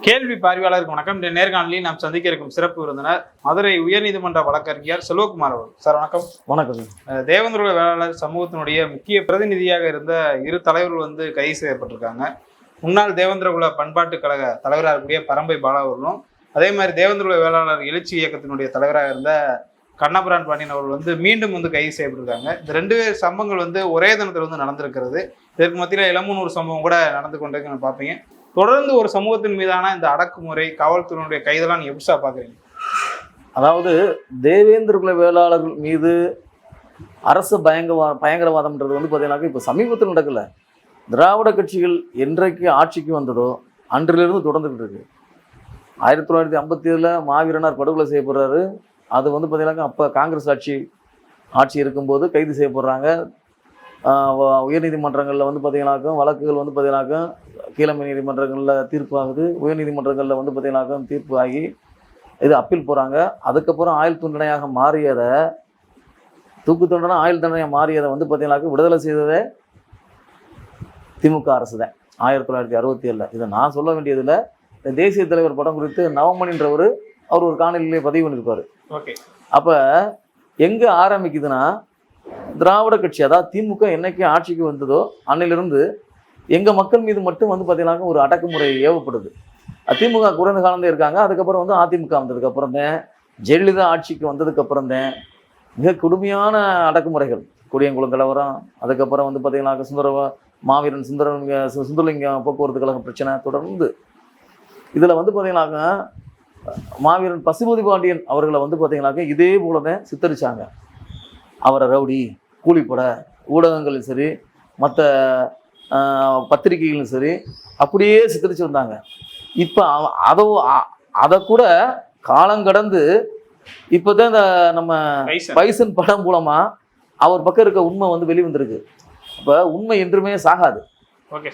கேள்வி பார்வையாளருக்கு வணக்கம். இந்த நேர்காணலில் நாம் சந்திக்க இருக்கும் சிறப்பு விருந்தினர் மதுரை உயர்நீதிமன்ற வழக்கறிஞர் செல்வகுமார் அவர்கள். சார் வணக்கம். வணக்கம். அஹ் தேவேந்திர வேளாளர் சமூகத்தினுடைய முக்கிய பிரதிநிதியாக இருந்த இரு தலைவர்கள் வந்து கைது செய்யப்பட்டிருக்காங்க. முன்னாள் தேவேந்திரகுல பண்பாட்டு கழக தலைவராக இருக்கக்கூடிய பரம்பை பாலா அவர்களும் அதே மாதிரி தேவேந்திரகுல வேளாளர் எழுச்சி இயக்கத்தினுடைய தலைவராக இருந்த கண்ணபுரான் பாண்டியன் அவர்கள் வந்து மீண்டும் வந்து கைது செய்யப்பட்டிருக்காங்க. இந்த ரெண்டு பேர் சம்பவங்கள் வந்து ஒரே தினத்தில் வந்து நடந்திருக்கிறது. இதற்கு மத்தியில் இளமூன் சம்பவம் கூட நடந்து கொண்டிருக்கு பார்ப்பீங்க. தொடர்ந்து ஒரு சமூகத்தின் மீதான இந்த அடக்குமுறை காவல்துறையினுடைய கைதெல்லாம் நீங்க எப்படி சார் அதாவது தேவேந்திர குல வேளாளர்கள் மீது அரசு பயங்கரவா பயங்கரவாதம்ன்றது வந்து பார்த்தீங்கன்னாக்கா இப்போ சமீபத்தில் நடக்கல. திராவிட கட்சிகள் என்றைக்கு ஆட்சிக்கு வந்ததோ அன்றிலிருந்து தொடர்ந்துக்கிட்டு இருக்கு. ஆயிரத்தி தொள்ளாயிரத்தி ஐம்பத்தி ஏழில் மாவீரனார் படுகொலை செய்யப்படுறாரு. அது வந்து பார்த்தீங்கன்னாக்கா அப்போ காங்கிரஸ் ஆட்சி ஆட்சி இருக்கும்போது கைது செய்யப்படுறாங்க. உயர்நீதிமன்றங்களில் வந்து பார்த்தீங்கன்னாக்கா வழக்குகள் வந்து பார்த்தீங்கன்னாக்கா கீழமை நீதிமன்றங்களில் தீர்ப்பாகுது. உயர்நீதிமன்றங்களில் வந்து பார்த்தீங்கன்னாக்கா தீர்ப்பு ஆகி இது அப்பீல் போகிறாங்க அதுக்கப்புறம் ஆயுள் தண்டனையாக மாறியதை தூக்கு தண்டனை ஆயுள் தண்டனையாக மாறியதை வந்து பார்த்தீங்கன்னாக்கா விடுதலை செய்ததே திமுக அரசு தான். ஆயிரத்தி தொள்ளாயிரத்தி அறுபத்தி ஏழில் இதை நான் சொல்ல வேண்டியதில்லை. இந்த தேசிய தலைவர் படம் குறித்து நவமணின்றவர் அவர் ஒரு காணொலியிலே பதிவு பண்ணியிருப்பார் ஓகே. அப்போ எங்கே ஆரம்பிக்குதுன்னா திராவிட கட்சி அதாவது திமுக என்னைக்கு ஆட்சிக்கு வந்ததோ அன்னையிலிருந்து எங்கள் மக்கள் மீது மட்டும் வந்து பார்த்தீங்கன்னா ஒரு அடக்குமுறை ஏவப்படுது. திமுக குறைந்த காலந்தே இருக்காங்க. அதுக்கப்புறம் வந்து அதிமுக வந்ததுக்கப்புறம் தான் ஜெயலலிதா ஆட்சிக்கு வந்ததுக்கப்புறம் தான் மிக கொடுமையான அடக்குமுறைகள். குடியங்குளம் கலவரம் அதுக்கப்புறம் வந்து பார்த்தீங்கன்னா சுந்தர மாவீரன் சுந்தரலிங்க சுந்தரலிங்கம் போக்குவரத்து கழகம் பிரச்சனை தொடர்ந்து. இதில் வந்து பார்த்தீங்கன்னாக்கா மாவீரன் பசுபதி பாண்டியன் அவர்களை வந்து பார்த்தீங்கன்னாக்கா இதே போல தான் சித்தரிச்சாங்க. அவரை ரவுடி கூலிப்பட ஊடகங்களும் சரி மற்ற பத்திரிகைகளும் சரி அப்படியே சித்தரிச்சு வந்தாங்க. இப்போ அதை அதை கூட காலம் கடந்து இப்போ தான் இந்த நம்ம. பைசன். படம் மூலமா அவர் பக்கம் இருக்க உண்மை வந்து வெளிவந்திருக்கு. அப்போ உண்மை என்றுமே சாகாது. ஓகே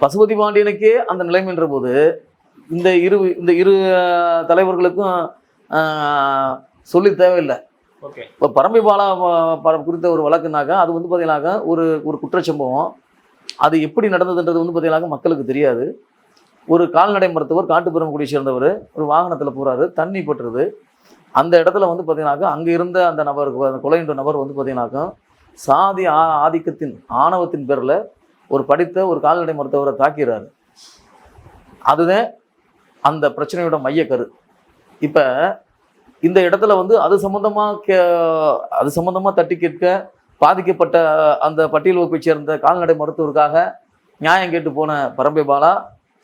பசுபதி பாண்டியனுக்கே அந்த நிலைமைன்ற போது இந்த இரு இந்த இரு தலைவர்களுக்கும் சொல்லி தேவையில்லை. இப்போ பரம்பை பாலா ப- குறித்த ஒரு வழக்குனாக்கா அது வந்து பார்த்தீங்கன்னாக்கா ஒரு ஒரு குற்றச்சம்பவம். அது எப்படி நடந்ததுன்றது வந்து பார்த்தீங்கன்னாக்கா மக்களுக்கு தெரியாது. ஒரு கால்நடை மருத்துவர் காட்டுப்புறங்குடியை சேர்ந்தவர் ஒரு வாகனத்தில் போகிறாரு தண்ணி பட்டுருது. அந்த இடத்துல வந்து பார்த்தீங்கன்னாக்கா அங்கே இருந்த அந்த நபர் அந்த கொலைன்ற நபர் வந்து பார்த்தீங்கன்னாக்கா சாதி ஆ- ஆதிக்கத்தின் ஆணவத்தின் பேரில் ஒரு படித்த ஒரு கால்நடை மருத்துவரை தாக்கிறாரு அதுதான் அந்த பிரச்சனையோட மையக்கரு. இப்போ இந்த இடத்துல வந்து அது சம்பந்தமாக கே அது சம்பந்தமாக தட்டி கேட்க பாதிக்கப்பட்ட அந்த பட்டியல் வகுப்பை சேர்ந்த கால்நடை மருத்துவருக்காக நியாயம் கேட்டு போன பரம்பை பாலா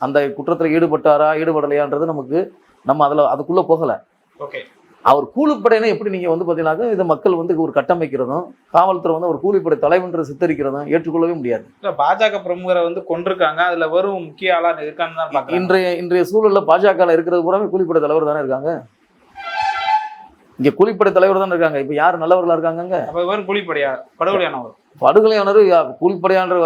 அந்த குற்றத்தில் ஈடுபட்டாரா ஈடுபடலையான்றது நமக்கு நம்ம அதில் அதுக்குள்ளே போகலை. ஓகே. அவர் கூலிப்படையினா எப்படி நீங்கள் வந்து பார்த்தீங்கன்னாக்கா இதை மக்கள் வந்து ஒரு கட்டமைக்கிறதும் காவல்துறை வந்து ஒரு கூலிப்படை தலைவன்ற சித்தரிக்கிறதும் ஏற்றுக்கொள்ளவே முடியாது. இல்ல பாஜக பிரமுகரை வந்து கொண்டிருக்காங்க அதுல வெறும் முக்கிய ஆளா இருக்கான்னு தான் இன்றைய இன்றைய சூழலில் பாஜகவில் இருக்கிறது பூராமே கூலிப்படை தலைவர் தானே இருக்காங்க? இங்கே கூலிப்படை தலைவர் தானே இருக்காங்க. இப்போ யார் நல்லவர்களா இருக்காங்க அப்ப வெறும் குழிப்படையா படுகொலையானவர் படுகொலையானவர் யா- கூலிப்படையான்ற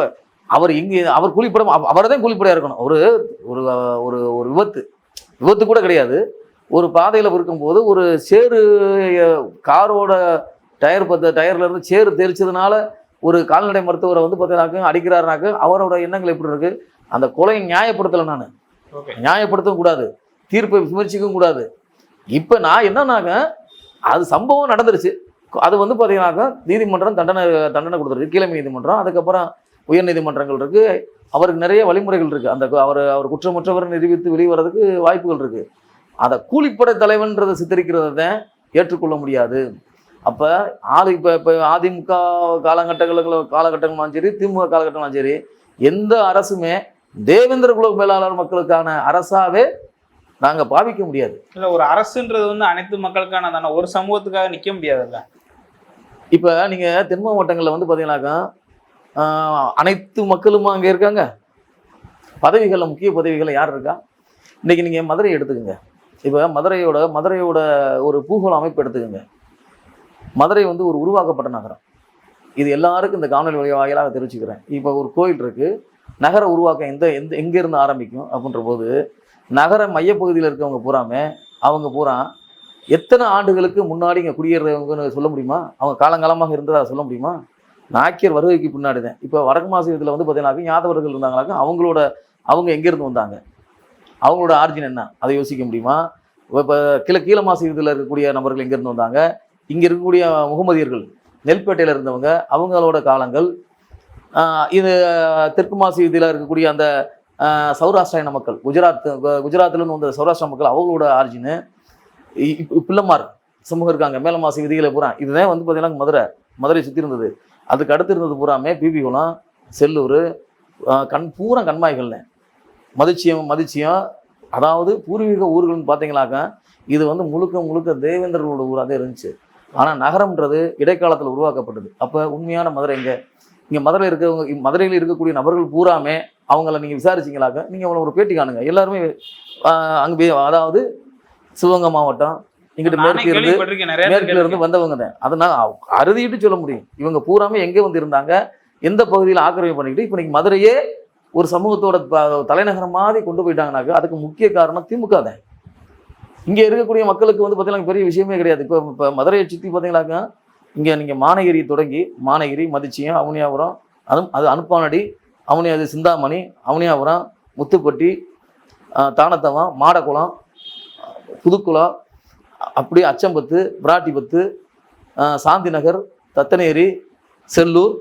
அவர் இங்கே அவர் கூலிப்படம் அவர் தான் கூலிப்படையா இருக்கணும். ஒரு ஒரு ஒரு ஒரு விபத்து. விபத்து கூட கிடையாது. ஒரு பாதையில் இருக்கும்போது ஒரு அஹ், காரோட டயர் பத்த டயர்ல இருந்து சேறு தெரிச்சதுனால ஒரு கால்நடை மருத்துவரை வந்து பார்த்தீங்கன்னாக்க அடிக்கிறாருனாக்க அவரோட எண்ணங்கள் எப்படி இருக்கு? அந்த கொலையை நியாயப்படுத்தலை நான். நியாயப்படுத்தவும் கூடாது. தீர்ப்பை விமர்சிக்கவும் கூடாது. இப்போ நான் என்னன்னாக்க அது சம்பவம் நடந்துருச்சு. அது வந்து பார்த்தீங்கன்னாக்கா நீதிமன்றம் தண்டனை தண்டனை கொடுத்துருக்கு. கீழமை நீதிமன்றம் அதுக்கப்புறம் உயர் நீதிமன்றங்கள் இருக்கு. அவருக்கு நிறைய வழிமுறைகள் இருக்கு. அந்த அவர் அவர் குற்றமற்றவர் நிரூபித்து வெளிவரதுக்கு வாய்ப்புகள் இருக்கு. அதை கூலிப்படை தலைவன்றதை சித்தரிக்கிறத தான் ஏற்றுக்கொள்ள முடியாது. அப்போ ஆளு இப்போ இப்போ அதிமுக காலகட்டங்களில் காலகட்டங்களும் சரி திமுக காலகட்டங்களும் சரி எந்த அரசுமே தேவேந்திர குல மேலாளர் மக்களுக்கான அரசாவே நாங்க பாவிக்க முடியாது. இல்ல ஒரு அரசுன்றது வந்து அனைத்து மக்களுக்கான தானே ஒரு சமூகத்துக்காக நிக்க முடியாதுல்ல? இப்ப நீங்க தென் மாவட்டங்கள்ல வந்து பாத்தீங்கன்னாக்கா அனைத்து மக்களும் அங்க இருக்காங்க? பதவிகள்ல முக்கிய பதவிகள்ல யார் இருக்கா? இன்னைக்கு நீங்க மதுரை எடுத்துக்கோங்க. இப்ப மதுரையோட மதுரையோட ஒரு பூகோள அமைப்பு எடுத்துக்கோங்க. மதுரை வந்து ஒரு உருவாக்கப்பட்ட நகரம். இது எல்லாருக்கும் இந்த காணொலி வழி வாயிலாக தெரிவிச்சுக்கிறேன். இப்போ ஒரு கோயில் இருக்கு. நகர உருவாக்கம் எந்த எந்த எங்கேருந்து ஆரம்பிக்கும் அப்படின்ற போது நகர மையப்பகுதியில் இருக்கவங்க பூராமே அவங்க பூரா எத்தனை ஆண்டுகளுக்கு முன்னாடி இங்கே குடியேறவங்கன்னு சொல்ல முடியுமா? அவங்க காலங்காலமாக இருந்ததா சொல்ல முடியுமா? நாக்கியர் வருகைக்கு பின்னாடி தான் இப்போ வடக்கு மாசத்தில் வந்து பார்த்தீங்கன்னாக்கா யாதவர்கள் இருந்தாங்களாக்கா அவங்களோட அவங்க எங்கேருந்து வந்தாங்க? அவங்களோட ஆர்ஜின் என்ன? அதை யோசிக்க முடியுமா? இப்போ கிழ கீழ இதில் இருக்கக்கூடிய நபர்கள் எங்கேருந்து வந்தாங்க? இங்கே இருக்கக்கூடிய முகமதியர்கள் நெல்பேட்டையில் இருந்தவங்க அவங்களோட காலங்கள் இது தெற்கு மாசி இதில் இருக்கக்கூடிய அந்த ஆஹ் சௌராஷ்டிராயன மக்கள் குஜராத் கு- குஜராத்லேருந்து வந்த சௌராஷ்டிரா மக்கள் அவங்களோட ஆர்ஜினு பிள்ளைமார் சமூகம் இருக்காங்க. மேலமாசி விதிகளை பூரா. இதுதான் வந்து பார்த்தீங்கன்னா மதுரை மதுரை சுற்றி இருந்தது. அதுக்கு அடுத்து இருந்தது பூராமே பிபி குளம் செல்லூர் கண் பூரா கண்மாய்கள்னு. மதிச்சியம் மதிச்சியம். அதாவது பூர்வீக ஊர்கள்னு பார்த்தீங்களாக்க இது வந்து முழுக்க முழுக்க தேவேந்திரர்களோட ஊராக தான் இருந்துச்சு. ஆனால் நகரம்ன்றது இடைக்காலத்தில் உருவாக்கப்பட்டது. அப்போ உண்மையான மதுரை இங்கே இங்கே மதுரையில் இருக்கவங்க மதுரையில் இருக்கக்கூடிய நபர்கள் பூராமே அவங்கள நீங்கள் விசாரிச்சிங்களாக்க நீங்கள் அவங்கள ஒரு பேட்டி காணுங்க. எல்லாருமே அங்கே அதாவது சிவகங்கை மாவட்டம் இங்கிட்டு மேற்கு இருந்து மேற்குல இருந்து வந்தவங்க தான். அதனால அறுதிட்டு சொல்ல முடியும். இவங்க பூராமே எங்கே வந்து இருந்தாங்க எந்த பகுதியில் ஆக்கிரமிப்பு பண்ணிக்கிட்டு இப்போ இன்னைக்கு மதுரையே ஒரு சமூகத்தோட தலைநகரம் மாதிரி கொண்டு போயிட்டாங்கனாக்கா அதுக்கு முக்கிய காரணம் திமுக தான். இங்கே இருக்கக்கூடிய மக்களுக்கு வந்து பார்த்தீங்கன்னா பெரிய விஷயமே கிடையாது. இப்போ இப்போ மதுரையை சுற்றி பார்த்தீங்கன்னாக்கா இங்கே நீங்கள் மானகிரி தொடங்கி மானகிரி மதிச்சியம் அவனியாபுரம் அதுவும் அது அனுப்பானடி அவனி அது சிந்தாமணி அவனியாபுரம் முத்துப்பட்டி தானத்தவன் தானத்தவம் மாடக்குளம் புதுக்குளம் அப்படி அச்சம்பத்து பிராட்டிபத்து சாந்தி நகர் தத்தனேரி செல்லூர்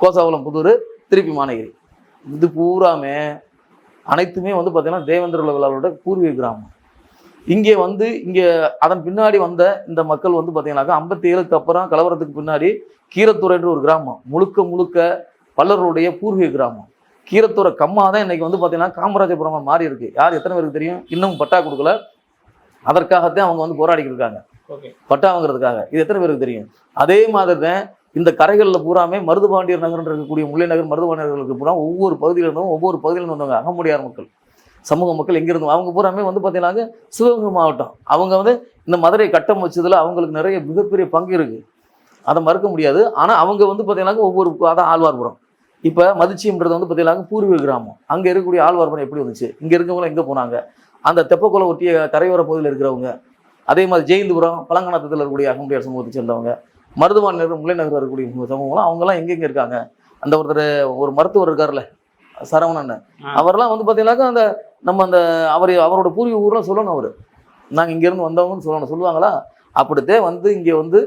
கோசாவளம் புதூர் திருப்பி மானகிரி இது பூராமே அனைத்துமே வந்து பார்த்திங்கன்னா தேவேந்திர விழாவோட பூர்வீக கிராமம். இங்கே வந்து இங்கே அதன் பின்னாடி வந்த இந்த மக்கள் வந்து பார்த்தீங்கன்னாக்கா ஐம்பத்தி ஏழுக்கு அப்புறம் கலவரத்துக்கு பின்னாடி கீரத்துறைன்ற ஒரு கிராமம். முழுக்க முழுக்க பல்லருடைய பூர்வீக கிராமம். கீரத்துறை கம்மா தான் இன்னைக்கு வந்து பார்த்தீங்கன்னா காமராஜபுரமா மாறி இருக்கு. யார் எத்தனை பேருக்கு தெரியும்? இன்னும் பட்டா கொடுக்கல. அதற்காகத்தான் அவங்க வந்து போராடிக்கிட்டு இருக்காங்க. பட்டா வாங்குறதுக்காக. இது எத்தனை பேருக்கு தெரியும்? அதே மாதிரி தான் இந்த கரைகளில் பூராமே மருதுபாண்டியர் நகர்ன்ற இருக்கக்கூடிய முல்லை நகர் மருதுபாண்டியர்களுக்கு பூரா ஒவ்வொரு பகுதியில இருந்தும் ஒவ்வொரு பகுதியில இருந்து வந்தவங்க அகமுடியார் மக்கள். சமூக மக்கள் எங்க இருந்தோம் அவங்க பூராமே வந்து பார்த்தீங்கன்னா சிவகங்கை மாவட்டம். அவங்க வந்து இந்த மதுரை கட்டம் வச்சதுல அவங்களுக்கு நிறைய மிகப்பெரிய பங்கு இருக்கு. அதை மறுக்க முடியாது. ஆனா அவங்க வந்து பார்த்தீங்கன்னா ஒவ்வொரு அதான் ஆழ்வார்புரம். இப்போ மதிச்சியம்ன்றது வந்து பார்த்தீங்கன்னா பூர்வீக கிராமம். அங்கே இருக்கக்கூடிய ஆழ்வார்புரம் எப்படி வந்துச்சு? இங்கே இருக்கவங்க எங்கே போனாங்க? அந்த தெப்பக்குளம் ஒட்டிய கரையோர பகுதியில் இருக்கிறவங்க அதே மாதிரி ஜெயந்துபுரம் பழங்கணத்தில் இருக்கக்கூடிய அகமுடியார் சமூகத்தை சேர்ந்தவங்க மருதுவான் நகர் முல்லை நகர் இருக்கக்கூடிய சமூகம்லாம் அவங்கெல்லாம் எங்கெங்க இருக்காங்க? அந்த ஒருத்தர் ஒரு மருத்துவர் இருக்கார்ல சரவணன். அவர்லாம் வந்து பார்த்தீங்கன்னாக்கா அந்த நம்ம அந்த அவர் அவரோட பூர்வீக ஊர்லாம் சொல்லணும் அவர். நாங்கள் இங்கேருந்து வந்தவங்கன்னு சொல்லணும் சொல்லுவாங்களா? அப்படித்தே வந்து இங்கே வந்து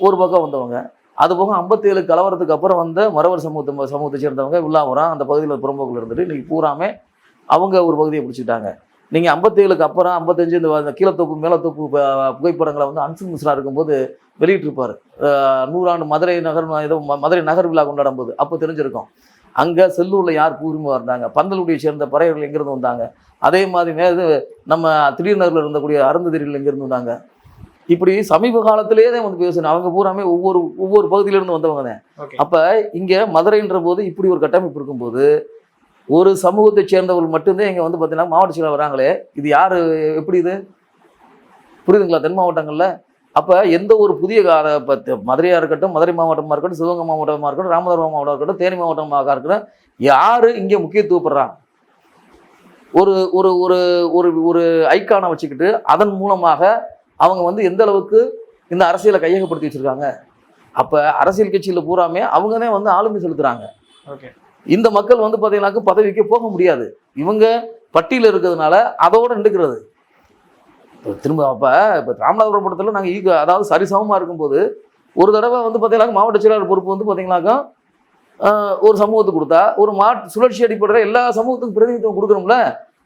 ஒரு பக்கம் வந்தவங்க. அது போக ஐம்பத்தேழு கலவரத்துக்கு அப்புறம் வந்த மறவர் சமூகத்தை சமூகத்தை சேர்ந்தவங்க வில்லாபுரம் அந்த பகுதியில் புறம்போக்கில் இருந்துட்டு இன்னைக்கு பூராமே அவங்க ஒரு பகுதியை பிடிச்சிட்டாங்க. நீங்கள் ஐம்பத்தேழுக்கு அப்புறம் ஐம்பத்தஞ்சு இந்த வ- கீழத்தோப்பு மேலத்தோப்பு புகைப்படங்களை வந்து அன்சு மிஸ்ரா இருக்கும்போது வெளியிட்டிருப்பார். நூறாண்டு மதுரை நகர் ஏதோ ம- மதுரை நகர் விழா கொண்டாடும் போது. அப்போ தெரிஞ்சிருக்கும். அங்கே செல்லூரில் யார் பூர்வமாக இருந்தாங்க? பந்தலுடைய சேர்ந்த பறையர்கள் எங்கேருந்து வந்தாங்க? அதே மாதிரி இது நம்ம திடீர்நகரில் இருந்தக்கூடிய அருந்ததிரிகள் எங்கேருந்து வந்தாங்க? இப்படி சமீப காலத்திலேயே தான் வந்து பேசணும் அவங்க பூராமே ஒவ்வொரு ஒவ்வொரு பகுதியிலேருந்து வந்தவங்க தான். அப்போ இங்கே மதுரைன்ற போது இப்படி ஒரு கட்டமைப்பு இருக்கும்போது ஒரு சமூகத்தை சேர்ந்தவர்கள் மட்டும்தான் இங்கே வந்து பார்த்தீங்கன்னா மாவட்ட வராங்களே. இது யார்? எப்படி இது? புரியுதுங்களா? தென் மாவட்டங்களில்? அப்போ எந்த ஒரு புதிய கால மதுரையாக இருக்கட்டும் மதுரை மாவட்டமாக இருக்கட்டும் சிவகங்கை மாவட்டமாக இருக்கட்டும் ராமநாதபுரம் மாவட்டம் இருக்கட்டும் தேனி மாவட்டமாக இருக்கட்டும் யார் இங்கே முக்கியத்துவப்படுறா? ஒரு ஒரு ஒரு ஒரு ஒரு ஐக்கானை வச்சுக்கிட்டு அதன் மூலமாக அவங்க வந்து எந்த அளவுக்கு இந்த அரசியலை கையகப்படுத்தி வச்சிருக்காங்க? அப்போ அரசியல் கட்சியில் பூராமே அவங்க தான் வந்து ஆளுமை செலுத்துறாங்க. ஓகே. இந்த மக்கள் வந்து பார்த்தீங்கன்னாக்க பதவிக்கு போக முடியாது. இவங்க பட்டியல இருக்கிறதுனால அதோட நின்றுக்கிறது. திரும்ப அப்போ இப்போ ராமநாதபுரம் படத்தில் நாங்கள் ஈக அதாவது சரிசமமாக இருக்கும்போது ஒரு தடவை வந்து பார்த்தீங்கன்னா மாவட்ட செயலாளர் பொறுப்பு வந்து பார்த்தீங்கன்னாக்கா ஒரு சமூகத்துக்கு கொடுத்தா ஒரு மா சுழற்சி அடிப்படையில் எல்லா சமூகத்துக்கும் பிரதிநிதித்துவம் கொடுக்கணும்ல?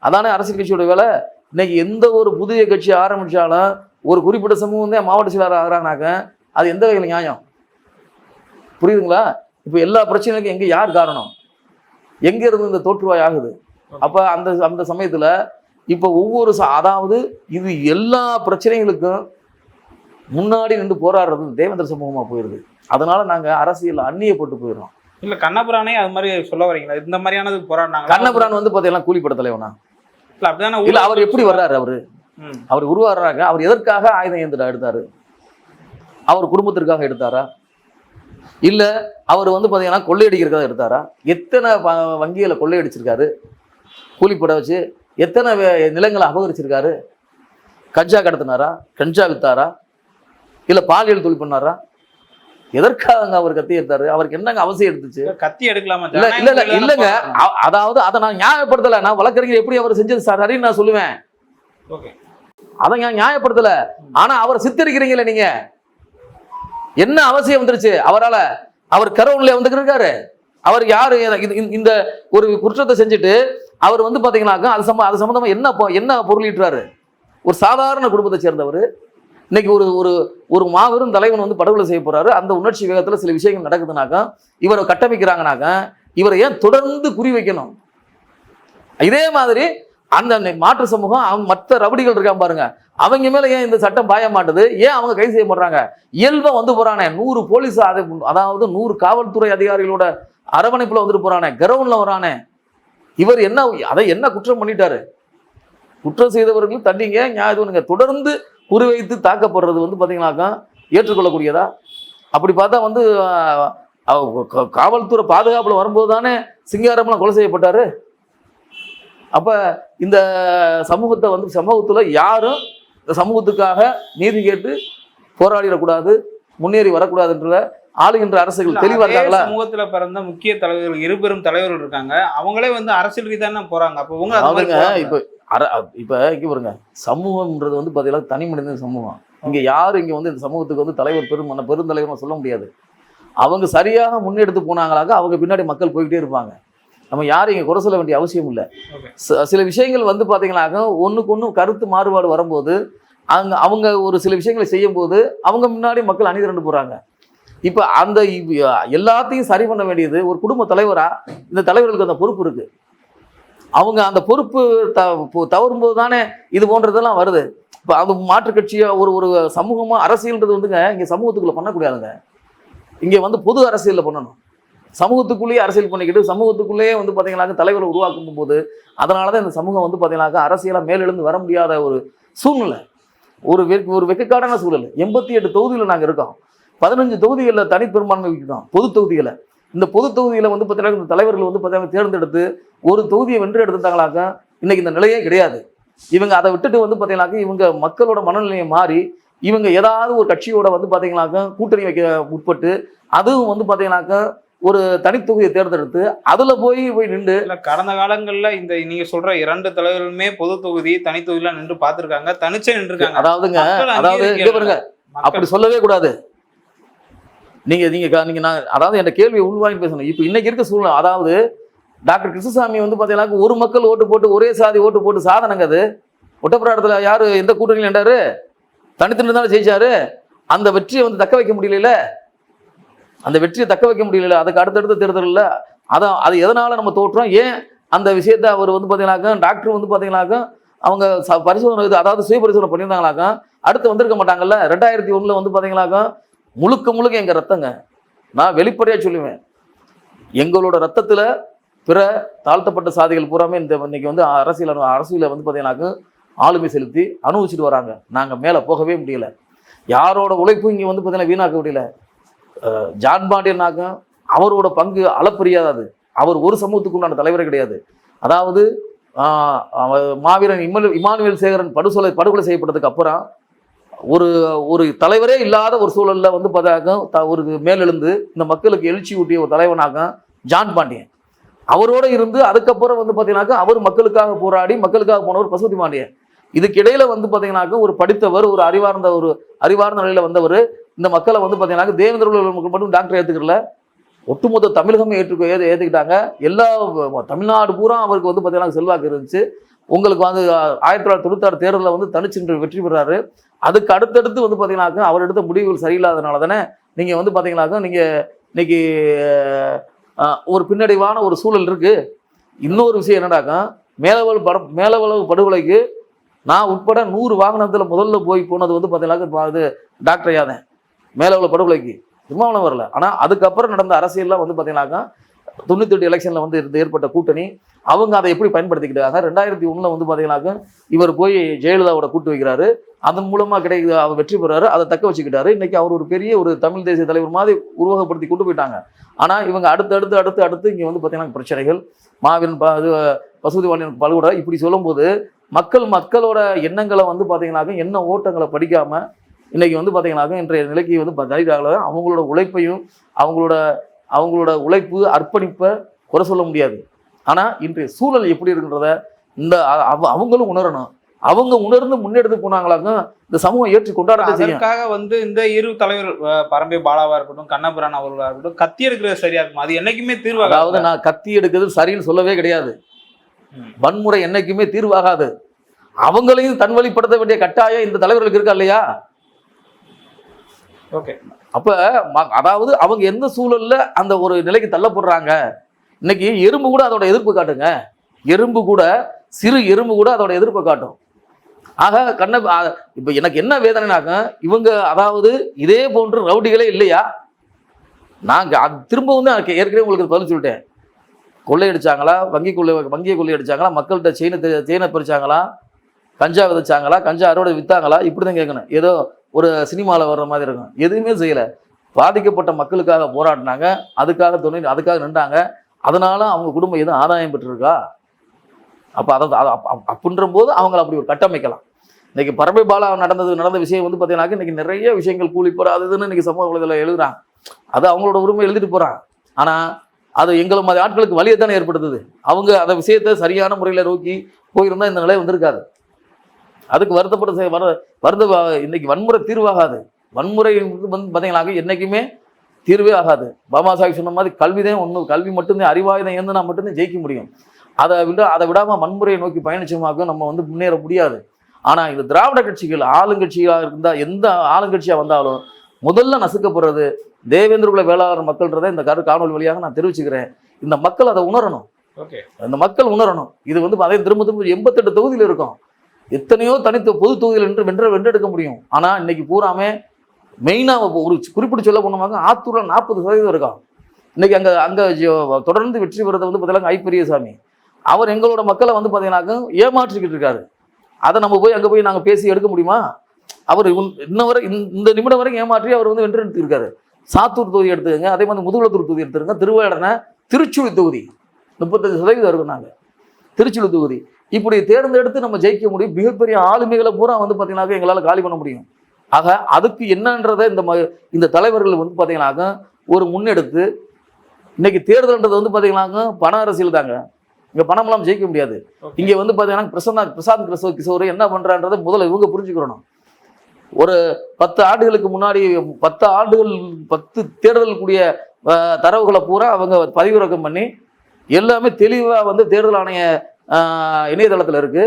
அதானே அரசியல் கட்சியோட வேலை. இன்னைக்கு எந்த ஒரு புதிய கட்சி ஆரம்பிச்சாலும் ஒரு குறிப்பிட்ட சமூகம் தான் மாவட்ட செயலாளர் ஆகிறாங்கனாக்க அது எந்த வகையில் நியாயம்? புரியுதுங்களா? இப்போ எல்லா பிரச்சனைக்கும் எங்கே யார் காரணம்? எங்க இருந்து இந்த தோற்றுவாய் ஆகுது? அப்ப அந்த அந்த சமயத்துல இப்ப ஒவ்வொரு ச- அதாவது இது எல்லா பிரச்சனைகளுக்கும் முன்னாடி நின்று போராடுறது தேவேந்திர சமூகமா போயிருது. அதனால நாங்க அரசியல் அந்நியப்பட்டு போயிடுறோம். இல்ல கண்ணபுரானே அது மாதிரி சொல்ல வரீங்களா? இந்த மாதிரியானது போராடினாங்க கண்ணபுரான் வந்து பாத்தீங்கன்னா கூலிப்பட தலைவனா? இல்ல அப்படிதானே இல்ல அவர் எப்படி வர்றாரு அவரு. அவர் உருவாடுறாங்க அவர் எதற்காக ஆயுதம் ஏந்திர எடுத்தாரு? அவர் குடும்பத்திற்காக எடுத்தாரா? இல்ல அவர் வந்து பாத்தீங்கன்னா கொள்ளையடிக்கிறதுக்காக எடுத்தாரா? எத்தனை வங்கிகளை கொள்ளையடிச்சிருக்காரு கூலிப்பட வச்சு எத்தனை நிலங்களை அபகரிச்சிருக்காரு? கஞ்சா கடத்தினாரா? கஞ்சா வித்தாரா? இல்ல பாலியல் தொழில் பண்ணாரா? எதற்காக அவர் கத்தி எடுத்தாரு? அவருக்கு என்னங்க அவசியம் எடுத்துச்சு? கத்தி எடுக்கலாமா? இல்ல இல்ல இல்லங்க. அதாவது அதை நான் நியாயப்படுத்தல. நான் வழக்கறிஞர் எப்படி அவர் செஞ்சது சரின்னு நான் சொல்லுவேன். ஓகே. அதை நான் நியாயப்படுத்தல? ஆனா அவரை சித்தரிக்கிறீங்களே நீங்க. என்ன அவசியம் வந்துருச்சு? அவரால் அவர் கரவுன்ல வந்துருக்காரு அவர் யாரு? இது- இந்த- இந்த ஒரு குற்றத்தை செஞ்சுட்டு அவர் வந்து பாத்தீங்கன்னாக்கா அது சம்ம அது சம்பந்தமா என்ன பொ- என்ன பொருளிட்டுறாரு? ஒரு சாதாரண குடும்பத்தை சேர்ந்தவர். இன்னைக்கு ஒரு ஒரு ஒரு மாபெரும் தலைவன் வந்து படுகொலை செய்ய போறாரு. அந்த உணர்ச்சி வேகத்தில் சில விஷயங்கள் நடக்குதுனாக்கா இவரை கட்டமைக்கிறாங்கனாக்கா இவரை ஏன் தொடர்ந்து குறி வைக்கணும் இதே மாதிரி அந்த மாற்று சமூகம் அவங்க மற்ற ரவுடிகள் இருக்கான் பாருங்க. அவங்க மேல ஏன் இந்த சட்டம் பாய மாட்டுது? ஏன் அவங்க கைது செய்யப்படுறாங்க இயல்பா வந்து போறானே. நூறு போலீஸ் அதை அதாவது நூறு காவல்துறை அதிகாரிகளோட அரவணைப்புல வந்துட்டு போறானே. கிரவுண்ட்ல வரானே. இவர் என்ன அதை என்ன குற்றம் பண்ணிட்டாரு? குற்றம் செய்தவர்களும் தண்டிங்க நியாயத்துவனுங்க தொடர்ந்து குறிவைத்து தாக்கப்படுறது வந்து பாத்தீங்கன்னாக்கா ஏற்றுக்கொள்ளக்கூடியதா? அப்படி பார்த்தா வந்து காவல்துறை பாதுகாப்புல வரும்போது தானே சிங்காரம்லாம் கொலை செய்யப்பட்டாரு? அப்ப இந்த சமூகத்தை வந்து சமூகத்துல யாரும் இந்த சமூகத்துக்காக நீதி கேட்டு போராடிடக்கூடாது முன்னேறி வரக்கூடாதுன்ற ஆளுகின்ற அரசுகள் தெளிவா அதே இருக்காங்களா? சமூகத்துல பிறந்த முக்கிய தலைவர்கள் இருபெரும் தலைவர்கள் இருக்காங்க. அவங்களே வந்து அரசியல் ரீதியான போறாங்க. அப்ப உங்க அவங்க. இப்ப அர இப்ப இங்க பாருங்க சமூகம்ன்றது வந்து பாத்தீங்கன்னா தனி மனித சமூகம். இங்க யாரும் இங்க வந்து இந்த சமூகத்துக்கு வந்து தலைவர் பெரும் பெருந்தலைவர் சொல்ல முடியாது. அவங்க சரியாக முன்னெடுத்து போனாங்களாக அவங்க பின்னாடி மக்கள் போய்கிட்டே இருப்பாங்க. நம்ம யாரும் இங்க குறை சொல்ல வேண்டிய அவசியம் இல்லை. சில விஷயங்கள் வந்து பாத்தீங்கன்னாக்க ஒண்ணுக்கு ஒண்ணு கருத்து மாறுபாடு வரும்போது அவங்க அவங்க ஒரு சில விஷயங்களை செய்யும்போது அவங்க முன்னாடி மக்கள் அணிதிரண்டு போறாங்க இப்ப அந்த எல்லாத்தையும் சரி பண்ண வேண்டியது ஒரு குடும்ப தலைவரா இந்த தலைவர்களுக்கு அந்த பொறுப்பு இருக்கு. அவங்க அந்த பொறுப்பு த பொ- தவறும்போது தானே இது போன்றதெல்லாம் வருது. இப்போ அது மாற்றுக் கட்சியா ஒரு ஒரு சமூகமா அரசியல்ன்றது வந்துங்க இங்க சமூகத்துக்குள்ள பண்ணக்கூடாதுங்க இங்க வந்து பொது அரசியல்ல பண்ணணும். சமூகத்துக்குள்ளேயே அரசியல் பண்ணிக்கிட்டு சமூகத்துக்குள்ளேயே வந்து பாத்தீங்கன்னாக்க தலைவரை உருவாக்கும் போது அதனால தான் இந்த சமூகம் வந்து பாத்தீங்கன்னாக்க அரசியலாக மேலெழுந்து வர முடியாத ஒரு சூழ்நிலை. ஒரு வெக் ஒரு வெக்கக்காடான சூழல். எண்பத்தி எட்டு தொகுதியில் நாங்கள் இருக்கோம். பதினஞ்சு தொகுதிகளில் தனிப்பெரும்பான்மை வைக்கிறோம் பொது தொகுதிகளை. இந்த பொது தொகுதியில் வந்து பார்த்தீங்கன்னா இந்த தலைவர்கள் வந்து பார்த்தீங்கன்னா தேர்ந்தெடுத்து ஒரு தொகுதியை வென்று எடுத்துட்டாங்களாக்க இன்னைக்கு இந்த நிலையே கிடையாது. இவங்க அதை விட்டுட்டு வந்து பார்த்தீங்கன்னாக்கா இவங்க மக்களோட மனநிலையை மாறி இவங்க ஏதாவது ஒரு கட்சியோட வந்து பார்த்தீங்கன்னாக்கா கூட்டணி வைக்க முற்பட்டு அதுவும் வந்து பார்த்தீங்கன்னாக்கா ஒரு தனித்தொகுதியை தேர்ந்தெடுத்து அதுல போய் போய் நின்று கடந்த காலங்கள்ல இந்த நீங்க சொல்ற இரண்டு தலைவர்களுமே பொது தொகுதி தனி தொகுதியில நின்று பார்த்திருக்காங்க தனிச்சே நின்றுருக்காங்க. அதாவதுங்க அதாவது. பாருங்க அப்படி சொல்லவே கூடாது. நீங்க நீங்க நீங்க நான் அதாவது என் கேள்வியை உள்வாங்கி பேசணும். இப்போ இன்னைக்கு இருக்க சூழ்நிலை அதாவது டாக்டர் கிருஷ்ணசாமி வந்து பார்த்தீங்கன்னா ஒரு மக்கள் ஓட்டு போட்டு ஒரே சாதி ஓட்டு போட்டு சாதனைங்க அது. ஒட்டப்பிராடத்தில் யாரு எந்த கூட்டணியில் நின்றாரு? தனித்து தானே ஜெயிச்சாரு? அந்த வெற்றியை வந்து தக்க வைக்க முடியல அந்த வெற்றியை தக்க வைக்க முடியல அதுக்கு அடுத்தடுத்த தேர்தலில் அதான் அது எதனால் நம்ம தோற்றோம்? ஏன் அந்த விஷயத்தை அவர் வந்து பார்த்தீங்கன்னாக்கா டாக்டர் வந்து பார்த்தீங்கன்னாக்கா அவங்க ச- பரிசோதனை இது அதாவது சுய பரிசோதனை பண்ணியிருந்தாங்களாக்கா அடுத்து வந்திருக்க மாட்டாங்கல்ல ரெண்டாயிரத்தி ஒன்றில் வந்து பார்த்தீங்கன்னாக்கா முழுக்க முழுக்க எங்கள் ரத்தங்க நான் வெளிப்படையாக சொல்லுவேன். எங்களோட ரத்தத்தில் பிற தாழ்த்தப்பட்ட சாதிகள் பூராமே இந்த இன்னைக்கு வந்து அரசியல் அனு- வந்து பார்த்தீங்கன்னாக்கா ஆளுமை செலுத்தி அனுபவிச்சுட்டு வராங்க. நாங்கள் மேலே போகவே முடியல. யாரோட உழைப்பும் இங்கே வந்து பார்த்தீங்கன்னா வீணாக்க முடியல. ஜான் பாண்டியனாக அவரோட பங்கு அளப்பரியாதது அவர் ஒரு சமூகத்துக்கு உண்டான தலைவரே கிடையாது. அதாவது மாவீரன் இம்மல் இமானுவேல் சேகரன் படுகொலை படுகொலை செய்யப்பட்டதுக்கு அப்புறம் ஒரு ஒரு தலைவரே இல்லாத ஒரு சூழலில் வந்து பார்த்தாக்க த- ஒரு மேலெழுந்து இந்த மக்களுக்கு எழுச்சி ஊட்டிய ஒரு தலைவனாக ஜான் பாண்டியன். அவரோட இருந்து அதுக்கப்புறம் வந்து பார்த்தீங்கன்னாக்கா அவர் மக்களுக்காக போராடி மக்களுக்காக போனவர் பசுபதி பாண்டியன். இதுக்கிடையில் வந்து பார்த்தீங்கன்னாக்கா ஒரு படித்தவர் ஒரு அறிவார்ந்த ஒரு அறிவார்ந்த நிலையில் வந்தவர் இந்த மக்களை வந்து பார்த்தீங்கன்னாக்கா தேவேந்திர மக்கள் மட்டும் டாக்டர் ஏற்றுக்கல ஒட்டுமொத்த தமிழகமே ஏற்றுக்க ஏது ஏற்றுக்கிட்டாங்க எல்லா தமிழ்நாடு பூரா அவருக்கு வந்து பார்த்தீங்கன்னா செல்வாக்கு இருந்துச்சு. உங்களுக்கு வந்து ஆயிரத்தி தொள்ளாயிரத்தி தொண்ணூத்தாறு தேர்தலில் வந்து தனிச்சென்று வெற்றி பெறாரு. அதுக்கு அடுத்தடுத்து வந்து பார்த்தீங்கன்னாக்கா அவர் எடுத்த முடிவுகள் சரியில்லாதனால தானே நீங்கள் வந்து பார்த்தீங்கன்னாக்கா நீங்கள் இன்னைக்கு ஒரு பின்னடைவான ஒரு சூழல் இருக்குது இன்னொரு விஷயம் என்னடாக்கா மேலவளவு பட மேலவளவு படுகொலைக்கு நான் உட்பட நூறு வாகனத்தில் முதல்ல போய் போனது வந்து பார்த்தீங்கன்னாக்கா இது டாக்டர் யாதன் மேலே உள்ள படுகொலைக்கு திருமாவளம் வரல. ஆனால் அதுக்கப்புறம் நடந்த அரசியல்லாம் வந்து பார்த்தீங்கன்னாக்கா தொண்ணூத்தி எட்டு எலெக்ஷனில் வந்து இருந்து ஏற்பட்ட கூட்டணி அவங்க அதை எப்படி பயன்படுத்திக்கிட்டாங்க? ரெண்டாயிரத்தி ஒன்றில் வந்து பார்த்தீங்கன்னாக்கா இவர் போய் ஜெயலலிதாவோட கூட்டு வைக்கிறாரு. அதன் மூலமாக கிடைக்கிற அவர் வெற்றி பெறாரு அதை தக்க வச்சுக்கிட்டாரு. இன்னைக்கு அவர் ஒரு பெரிய ஒரு தமிழ் தேசிய தலைவர் மாதிரி உருவகப்படுத்தி கொண்டு போயிட்டாங்க. ஆனால் இவங்க அடுத்து அடுத்து அடுத்து அடுத்து வந்து பார்த்தீங்கன்னா பிரச்சனைகள். மாவீரன் ப- இது பசுபதி வாணியன் பல்கூட இப்படி சொல்லும்போது மக்கள் மக்களோட எண்ணங்களை வந்து பார்த்தீங்கன்னாக்கா என்ன ஓட்டங்களை படிக்காமல் இன்னைக்கு வந்து பார்த்தீங்கன்னாக்க இன்றைய நிலைக்கு வந்து ப- தலித் அவங்களோட உழைப்பையும் அவங்களோட அவங்களோட உழைப்பு அர்ப்பணிப்பை குறை சொல்ல முடியாது. ஆனால் இன்றைய சூழல் எப்படி இருக்குன்றத இந்த அவங்களும் உணரணும். அவங்க உணர்ந்து முன்னெடுத்து போனாங்களாங்க இந்த சமூகம் ஏற்றி அதற்காக வந்து இந்த இரு தலைவர் பரம்பை பாலாவா இருக்கட்டும் கண்ணபுரான் அவர்களா இருக்கட்டும் கத்தி எடுக்கிறது சரியா இருக்கும்? அது என்னைக்குமே தீர்வாக அதாவது நான் கத்தி எடுக்கிறது சரின்னு சொல்லவே கிடையாது. வன்முறை என்னைக்குமே தீர்வாகாது. அவங்களையும் தன்வழிப்படுத்த வேண்டிய கட்டாயம் இந்த தலைவர்களுக்கு இருக்கா இல்லையா? ஓகே. அப்போ ம- அதாவது அவங்க எந்த சூழலில் அந்த ஒரு நிலைக்கு தள்ளப்படுறாங்க? இன்னைக்கு எறும்பு கூட அதோட எதிர்ப்பு காட்டுங்க. எறும்பு கூட சிறு எறும்பு கூட அதோட எதிர்ப்பை காட்டும். ஆக கண்ண இப்போ எனக்கு என்ன வேதனைனாக்க இவங்க அதாவது இதே போன்று ரவுடிகளே இல்லையா? நாங்கள் அது திரும்ப வந்து எனக்கு ஏற்கனவே உங்களுக்கு பதில் சொல்லிட்டேன். கொள்ளையடிச்சாங்களா வங்கி கொள்ளை வங்கியை கொள்ளையடிச்சாங்களா மக்கள்கிட்ட செயினை தெ- செயினை பறிச்சாங்களா? கஞ்சா விதைச்சாங்களா? கஞ்சா அறுவடை விற்றாங்களா இப்படி தான் கேட்கணும். ஏதோ ஒரு சினிமாவில் வர்ற மாதிரி இருக்கும். எதுவுமே செய்யலை. பாதிக்கப்பட்ட மக்களுக்காக போராடினாங்க. அதுக்காக துணை அதுக்காக நின்றாங்க. அதனால அவங்க குடும்பம் எதுவும் ஆதாயம் பெற்றிருக்கா? அப்போ அதை அப்ப- அப்படின்ற போது அவங்கள அப்படி ஒரு கட்டமைக்கலாம். இன்னைக்கு பரம்பை பாலா நடந்தது நடந்த விஷயம் வந்து பார்த்தீங்கன்னாக்க இன்னைக்கு நிறைய விஷயங்கள் கூலிப்போற அது இதுன்னு இன்னைக்கு சமூக வலைதளம் எழுதுறான் அது அவங்களோட உரிமை எழுதிட்டு போகிறான் ஆனால் அது எங்களை மாதிரி ஆட்களுக்கு வழியை தானே ஏற்படுத்துது. அவங்க அந்த விஷயத்தை சரியான முறையில் நோக்கி போயிருந்தால் இந்த நிலை வந்திருக்காது. அதுக்கு வருத்தப்பட செய்- வர வருத்த இன்னைக்கு வன்முறை தீர்வாகாது. வன்முறை வந்து பார்த்தீங்கன்னாக்க என்னைக்குமே தீர்வே ஆகாது. பாபா சாஹிப் சொன்ன மாதிரி கல்வி தான் ஒன்று கல்வி மட்டும்தான் அறிவாயுதம் இருந்துனா மட்டும்தான் ஜெயிக்க முடியும். அதை விட அதை விடாமல் வன்முறையை நோக்கி பயணிச்சோமாக்க நம்ம வந்து முன்னேற முடியாது. ஆனால் இந்த திராவிட கட்சிகள் ஆளுங்கட்சியாக இருந்தால் எந்த ஆளுங்கட்சியாக வந்தாலும் முதல்ல நசுக்கப்படுறது தேவேந்திர குல வேளாளர் மக்கள்ன்றதை இந்த கரு காணொலி வழியாக நான் தெரிவிச்சுக்கிறேன். இந்த மக்கள் அதை உணரணும். ஓகே. அந்த மக்கள் உணரணும். இது வந்து அதே திரும்ப திரும்ப எண்பத்தெட்டு தொகுதியில் இருக்கும். எத்தனையோ தனித்த பொது தொகுதியில் என்று வென்ற வென்றெடுக்க முடியும். ஆனால் இன்னைக்கு பூராமே மெயினாக ஒரு குறிப்பிட்டு சொல்ல போனோமாங்க ஆத்தூரில் நாற்பது சதவீதம் இருக்கான் இன்னைக்கு அங்கே அங்கே தொடர்ந்து வெற்றி பெறதை வந்து பார்த்தீங்கன்னா ஐ பெரியசாமி. அவர் எங்களோட மக்களை வந்து பார்த்தீங்கன்னாக்க ஏமாற்றிக்கிட்டு இருக்காரு. அதை நம்ம போய் அங்கே போய் நாங்கள் பேசி எடுக்க முடியுமா? அவர் இன்ன வரை இந்த- இந்த நிமிடம் வரைக்கும் ஏமாற்றி அவர் வந்து வென்றெடுத்து இருக்காரு சாத்தூர் தொகுதி எடுத்துக்கங்க அதே மாதிரி முதுகுளத்தூர் தொகுதி எடுத்துருங்க திருவாடனை திருச்சுழி தொகுதி. முப்பத்தஞ்சு சதவீதம் இருக்கும் நாங்கள் திருச்சுழி தொகுதி. இப்படி தேர்ந்தெடுத்து நம்ம ஜெயிக்க முடியும். மிகப்பெரிய ஆளுமைகளை பூரா வந்து பார்த்தீங்கன்னாக்க எங்களால் காலி பண்ண முடியும். ஆக அதுக்கு என்னன்றதை இந்த ம இந்த தலைவர்கள் வந்து பார்த்தீங்கன்னாக்க ஒரு முன்னெடுத்து இன்னைக்கு தேர்தல்ன்றது வந்து பார்த்தீங்கன்னாக்க பண அரசியல் தாங்க. இங்கே பணமெல்லாம் ஜெயிக்க முடியாது. இங்கே வந்து பார்த்தீங்கன்னா பிரசன்னா பிரசாந்த் கிஷோர் கிஷோர் என்ன பண்ணுறான்றதை முதல்ல இவங்க புரிஞ்சுக்கிறணும் ஒரு பத்து ஆண்டுகளுக்கு முன்னாடி பத்து ஆண்டுகள் பத்து தேர்தல் கூடிய அஹ், தரவுகளை பூரா அவங்க பதிவிறக்கம் பண்ணி எல்லாமே தெளிவாக வந்து தேர்தல் ஆணைய இணையதளத்தில் இருக்குது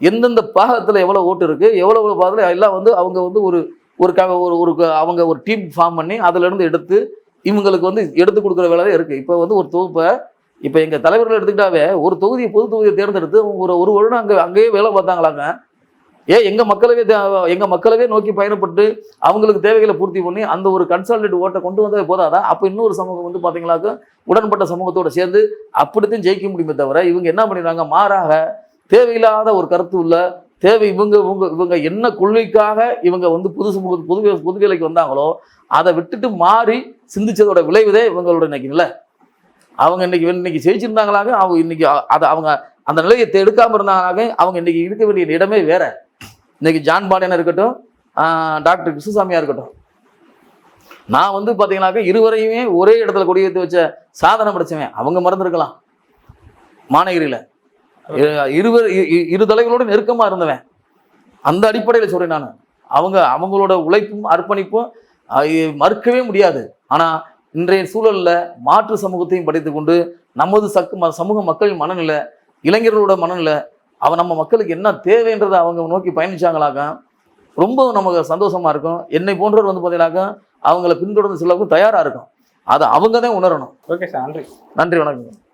எந்தெந்த பாகத்தில் எவ்வளோ ஓட்டு இருக்குது எவ்வளோ எவ்வளோ பாகத்தில் எல்லாம் வந்து அவங்க வந்து ஒரு ஒரு க ஒரு ஒரு க- அவங்க ஒரு டீம் ஃபார்ம் பண்ணி அதுலேருந்து எடுத்து இவங்களுக்கு வந்து எடுத்து கொடுக்குற வேலை தான் இருக்குது இப்போ வந்து ஒரு தொகுப்பை இப்போ எங்கள் தலைவர்கள் எடுத்துக்கிட்டாவே ஒரு தொகுதியை பொது தொகுதியை தேர்ந்தெடுத்து ஒரு ஒரு வருடம் அங்கே அங்கேயே வேலை பார்த்தாங்களாங்க. ஏன் எங்கள் மக்களவே எங்கள் மக்களவே நோக்கி பயணப்பட்டு அவங்களுக்கு தேவைகளை பூர்த்தி பண்ணி அந்த ஒரு கன்சால்டேட் ஓட்டை கொண்டு வந்தது போதாதா? அப்போ இன்னொரு சமூகம் வந்து பார்த்தீங்களாக்க உடன்பட்ட சமூகத்தோடு சேர்ந்து அப்படித்தான் ஜெயிக்க முடியுமே தவிர இவங்க என்ன பண்ணிடுறாங்க? மாறாக தேவையில்லாத ஒரு கருத்து உள்ள தேவை இவங்க இவங்க இவங்க என்ன கொள்கைக்காக இவங்க வந்து புது சமூக புது புது வேலைக்கு வந்தாங்களோ அதை விட்டுட்டு மாறி சிந்திச்சதோட விளைவுதே இவங்களோட இன்னைக்கு நிலை. அவங்க இன்னைக்கு இன்னைக்கு ஜெயிச்சிருந்தாங்களாக அவங்க இன்னைக்கு அதை அவங்க அந்த நிலையை எடுக்காமல் இருந்தாங்களாக அவங்க இன்னைக்கு இருக்க வேண்டிய இடமே வேற. இன்னைக்கு ஜான் பாண்டியனா இருக்கட்டும் டாக்டர் கிருஷ்ணசாமியா இருக்கட்டும். நான் வந்து பார்த்தீங்கன்னாக்க இருவரையுமே ஒரே இடத்துல கொடி ஏற்றி வச்ச சாதனை படைச்சவன். அவங்க மறந்துருக்கலாம். மாநகரியில் இருவர் இரு தலைகளோட நெருக்கமாக இருந்தவன். அந்த அடிப்படையில் சொல்கிறேன் நான். அவங்க அவங்களோட உழைப்பும் அர்ப்பணிப்பும் மறுக்கவே முடியாது. ஆனால் இன்றைய சூழலில் மாற்று சமூகத்தையும் படித்து கொண்டு நமது சக்கு சமூக மக்களின் மனநிலை இளைஞர்களோட மனநிலை அவன் நம்ம மக்களுக்கு என்ன தேவைன்றதை அவங்க நோக்கி பயணிச்சாங்களாக்க ரொம்ப நமக்கு சந்தோஷமா இருக்கும். என்னை போன்றவர் வந்து பார்த்தீங்கன்னாக்க அவங்கள பின்தொடர்ந்து செல்லவும் தயாராக இருக்கும். அதை அவங்க தான் உணரணும். ஓகே சார் நன்றி. நன்றி வணக்கம்.